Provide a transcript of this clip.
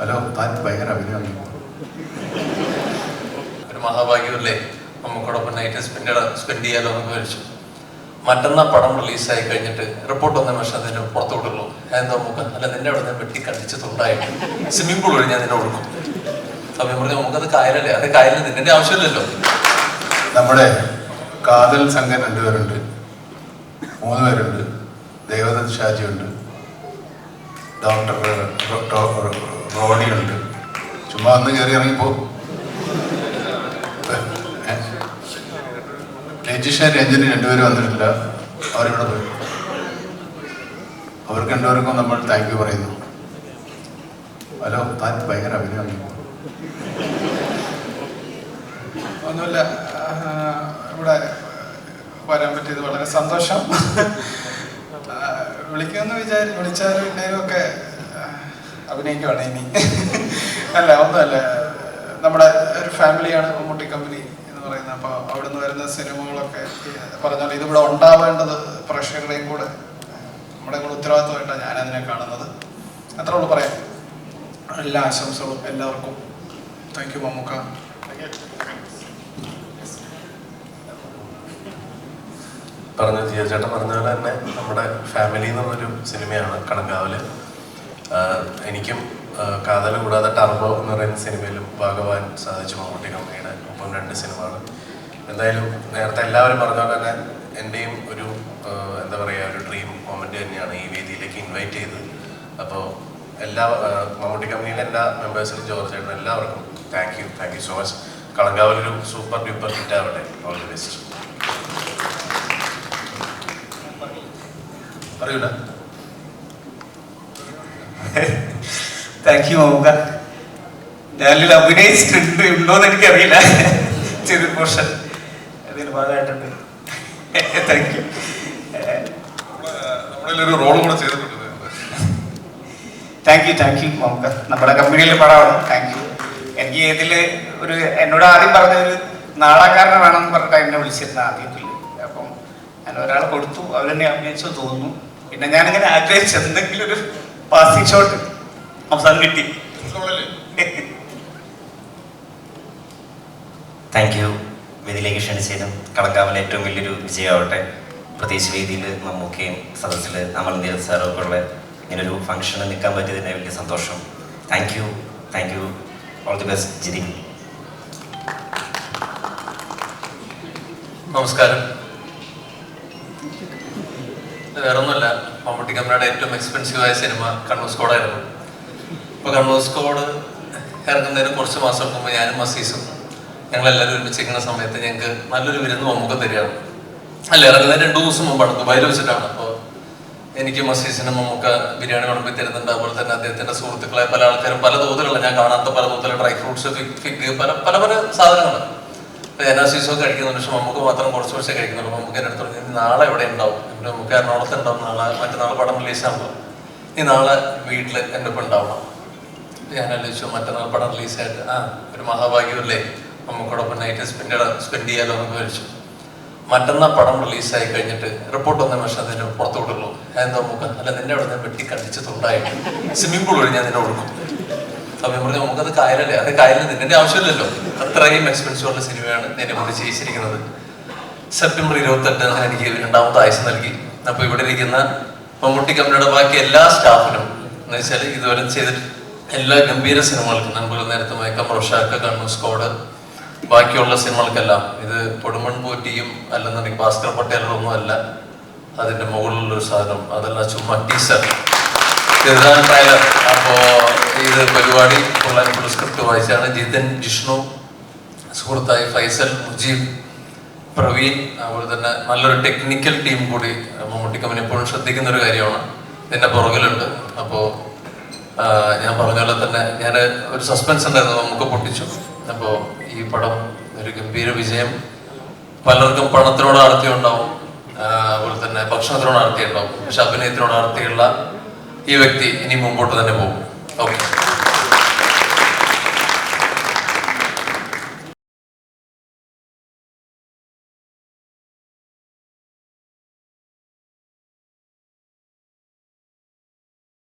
Hello താൻ ഭയങ്കര അഭിനയം. ഒരു മഹാഭാഗ്യമല്ലേ നമുക്കോടൊപ്പം നൈറ്റ് സ്പെൻഡ് സ്പെൻഡ് ചെയ്യാലോ എന്ന് വിചാരിച്ചു. മറ്റന്നാ പടം റിലീസായി കഴിഞ്ഞിട്ട് റിപ്പോർട്ട് വന്ന പക്ഷെ അതിന് പുറത്തു വിടുള്ളൂ. എന്തോ നമുക്ക് അല്ല നിന്റെ അവിടെ നിന്ന് വെട്ടി കണ്ടിച്ച് തൊണ്ടായിട്ട് സ്വിമ്മിംഗ് പൂൾ വഴി ഞാൻ നിന്നെ കൊടുക്കും. അപ്പം പറഞ്ഞു നമുക്കത് കായലല്ലേ? അത് കായലിൽ നിന്റെ ആവശ്യമില്ലല്ലോ. നമ്മുടെ കാതൽ സംഘം രണ്ടുപേരുണ്ട്. മൂന്ന് പേരുണ്ട്. ദേവദത്ത് ഷാജിയുണ്ട്. ഡോക്ടർ റോ- റോ- റോണിയുണ്ട് ചുമ്മാ അന്ന് കയറി ഇറങ്ങിപ്പോ? രജിഷ രഞ്ജന് രണ്ടുപേരും വന്നിട്ടില്ല. അവരിവിടെ പോയി. അവർക്ക് രണ്ടുപേർക്കും നമ്മൾ താങ്ക് യു പറയുന്നു. ഹലോ താൻ ഭയങ്കര അഭിനയമാണ് ഒന്നുമില്ല. ഇവിടെ വരാൻ പറ്റിയത് വളരെ സന്തോഷം. വിളിക്കുമെന്ന് വിചാരി വിളിച്ചാലും ഇല്ലെങ്കിലും ഒക്കെ അഭിനയിക്കുവാണ് ഇനി. അല്ല ഒന്നുമല്ല. നമ്മുടെ ഒരു ഫാമിലിയാണ് മമ്മൂട്ടി കമ്പനി എന്ന് പറയുന്നത്. അപ്പോൾ അവിടുന്ന് വരുന്ന സിനിമകളൊക്കെ പറഞ്ഞാൽ ഇതിവിടെ ഉണ്ടാവേണ്ടത് പ്രേക്ഷകരുടെയും കൂടെ. നമ്മുടെ കൂടെ ഉത്തരവാദിത്വമായിട്ടാണ് അതിനെ കാണുന്നത്. അത്രേ ഉള്ളൂ പറയാം എല്ലാ ആശംസകളും എല്ലാവർക്കും. Thank you Mammukka. പറഞ്ഞ ജിയ ചേട്ടൻ പറഞ്ഞ പോലെ തന്നെ നമ്മുടെ ഫാമിലി എന്നുള്ളൊരു സിനിമയാണ് കണങ്കാവൽ. എനിക്കും കാതല കൂടാതെ ടർബോ എന്ന് പറയുന്ന സിനിമയിലും ഭാഗവാൻ സാധിച്ചു മമ്മൂട്ടി കമ്പനിയുടെ ഒപ്പം രണ്ട് സിനിമകൾ എന്തായാലും നേരത്തെ എല്ലാവരും പറഞ്ഞ പോലെ തന്നെ എന്റെയും ഒരു എന്താ പറയുക ഒരു ഡ്രീം മൊമെന്റ് തന്നെയാണ് ഈ വേദിയിലേക്ക് ഇൻവൈറ്റ് ചെയ്തത് അപ്പോൾ എല്ലാ മമ്മൂട്ടി കമ്പനിയിലെ എല്ലാ മെമ്പേഴ്സിനും ജോർജ് ചേട്ടനും എല്ലാവർക്കും thank you thank you so much കളങ്കാവലൊരു super duper hit ആവട്ടെ. ഓൾ ദി ബെസ്റ്റ് പറയൂല? താങ്ക് യു മൗക ഞാനിൽ അഭിനയിച്ചിട്ടുണ്ട് ഉണ്ടോന്ന് എനിക്കറിയില്ല. ചെറിയ പോർഷൻ അതിന് ഭാഗമായിട്ടുണ്ട് താങ്ക് യു ഒരു റോൾ കൂടെ ചെയ്തിട്ടുണ്ട്. താങ്ക് യു താങ്ക് യു മൗക നമ്മുടെ കമ്പനിയിലെ പടമാണ് താങ്ക് യു എനിക്ക് ഇതിൽ ഒരു എന്നോട് ആദ്യം പറഞ്ഞ ഒരു നാടകക്കാരനെ വേണമെന്ന് പറഞ്ഞിട്ട് എന്നെ വിളിച്ചിരുന്ന ആദ്യത്തിൽ അപ്പം ഞാൻ ഒരാൾ കൊടുത്തു. അവരെന്നെ അഭിനയിച്ചു തോന്നുന്നു. പിന്നെ ഞാനിങ്ങനെ ആഗ്രഹിച്ചു എന്തെങ്കിലും ഒരു പാസിംഗ് ഷോട്ട് അവസാനം കിട്ടി. താങ്ക് യു വേദിയിലേക്ക് ക്ഷണിച്ചതിനും കടക്കാവിലെ ഏറ്റവും വലിയൊരു വിജയമാവട്ടെ. പ്രത്യേകിച്ച് വേദിയിൽ മമ്മൂക്കയും സദസ്സിൽ അമൽ നീർ സാറൊക്കെ ഉള്ള ഇങ്ങനൊരു ഫംഗ്ഷന് നിൽക്കാൻ പറ്റിയതിന് വലിയ സന്തോഷം. Thank you thank you all the best ജിതി നമസ്കാരം. ഇത് വേറൊന്നുമല്ല മമ്മൂട്ടി കമ്പനിയുടെ ഏറ്റവും എക്സ്പെൻസീവ് ആയ സിനിമ കണ്ണൂർ സ്കോഡായിരുന്നു ഇപ്പോൾ കണ്ണൂർ സ്കോഡ് ഇറങ്ങുന്നതിന് കുറച്ച് മാസം മുമ്പ് ഞാനും മസീസും ഞങ്ങളെല്ലാവരും ഒരുമിച്ചിരിക്കുന്ന സമയത്ത് ഞങ്ങൾക്ക് നല്ലൊരു വിരുന്ന് മമ്മൂക്ക തരികയാണ്. അല്ല ഇറങ്ങുന്നതിന് രണ്ടു ദിവസം മുമ്പാണ് ദുബായിൽ വെച്ചിട്ടാണ്. അപ്പോൾ എനിക്ക് മസീസിനും മമ്മൂക്ക ബിരിയാണി വിളമ്പി തരുന്നുണ്ട്. അതുപോലെ തന്നെ അദ്ദേഹത്തിന്റെ സുഹൃത്തുക്കളെ പല ആൾക്കാരും പല തോതിലുള്ള ഞാൻ കാണാത്ത പല തോതിലുള്ള ഡ്രൈ ഫ്രൂട്ട്സ് ഫിഗ് പല പല പല സാധനങ്ങൾ എനാസീസോ കഴിക്കുന്നുണ്ട് പക്ഷെ നമുക്ക് മാത്രം കുറച്ച് പക്ഷേ കഴിക്കുന്നുള്ളൂ. നമുക്ക് എന്റെ അടുത്ത് പറഞ്ഞു നാളെ എവിടെ ഉണ്ടാവും. എന്റെ നമുക്ക് എറണാകുളത്ത് ഉണ്ടാവും. നാളെ മറ്റന്നാൾ പടം റിലീസ് ആകുമ്പോൾ നീ നാളെ വീട്ടിൽ എന്റെ ഒപ്പം ഉണ്ടാവണം. ഞാൻ ആലോചിച്ചു മറ്റന്നാൾ പടം റിലീസായിട്ട് ആ ഒരു മഹാഭാഗ്യമല്ലേ നമുക്കോടൊപ്പം നൈറ്റ് സ്പെൻഡ് സ്പെൻഡ് ചെയ്യാലോ എന്നൊക്കെ വിളിച്ചു മറ്റന്നാൾ പടം റിലീസായി കഴിഞ്ഞിട്ട് റിപ്പോർട്ട് വന്ന പക്ഷെ അതിന് പുറത്തു വിടുള്ളൂ. എന്താ നമുക്ക് അല്ല നിന്റെ അവിടെ നിന്ന് വെട്ടി കണ്ടിച്ച് തൊണ്ടായിട്ട് സ്വിമ്മിംഗ് പൂൾ വഴി ഞാൻ നിന്നെ കൊടുക്കും. അപ്പം ഞാൻ പറഞ്ഞു നമുക്കത് കായലല്ലേ? അത് കായലിൽ നിന്നെ ആവശ്യമില്ലല്ലോ. അത്രയും എക്സ്പെൻസീവ് ഉള്ള സിനിമയാണ് എന്നെ കൊണ്ട് ചെയ്യിച്ചിരിക്കുന്നത്. സെപ്റ്റംബർ ഇരുപത്തെട്ട് എനിക്ക് രണ്ടാമത്തെ ആയുസ് നൽകി. അപ്പോൾ ഇവിടെ ഇരിക്കുന്ന മമ്മൂട്ടി കമ്പനിയുടെ ബാക്കി എല്ലാ സ്റ്റാഫിനും എന്ന് വെച്ചാൽ ഇതുവരെ ചെയ്തിട്ട് എല്ലാ ഗംഭീര സിനിമകൾക്കും നമ്മൾ നേരത്തെ മയക്കം റോഷാക്ക കണ്ണൂർ സ്കോഡ് ബാക്കിയുള്ള സിനിമകൾക്കെല്ലാം ഇത് പൊടുമൺ പോറ്റിയും അല്ലെന്നുണ്ടെങ്കിൽ ഭാസ്കർ പട്ടേലൊന്നും അല്ല അതിന്റെ മുകളിലുള്ള ഒരു സാധനം. അതല്ല ചുമ്മാ ടീസർ ഇതാണ് ട്രailer. അപ്പോ ഇത് പരിപാടി ഫുൾ സ്ക്രിപ്റ്റ് വായിച്ചാണ്. ജിതൻ ജിഷ്ണു സുഹൃത്തായി ഫൈസൽ മുജീബ് പ്രവീൺ അതുപോലെ തന്നെ നല്ലൊരു ടെക്നിക്കൽ ടീം കൂടി മമ്മൂട്ടിക്കമ്മൻ എപ്പോഴും ശ്രദ്ധിക്കുന്ന ഒരു കാര്യമാണ്. ഇതിന്റെ പുറകിലുണ്ട്. അപ്പോൾ ഞാൻ പറഞ്ഞ പോലെ തന്നെ ഞാൻ ഒരു സസ്പെൻസ് ഉണ്ടായിരുന്നു. നമുക്ക് പൊട്ടിച്ചു. അപ്പോൾ ഈ പടം ഒരു ഗംഭീര വിജയം. പലർക്കും പണത്തിനോട് ആർത്തി ഉണ്ടാവും അതുപോലെ തന്നെ ഭക്ഷണത്തിനോട് ആർത്തി ഉണ്ടാവും പക്ഷെ അഭിനയത്തിനോട് ആർത്തിയുള്ള ഈ വ്യക്തി ഇനി മുമ്പോട്ട് തന്നെ പോകും. ഓക്കെ.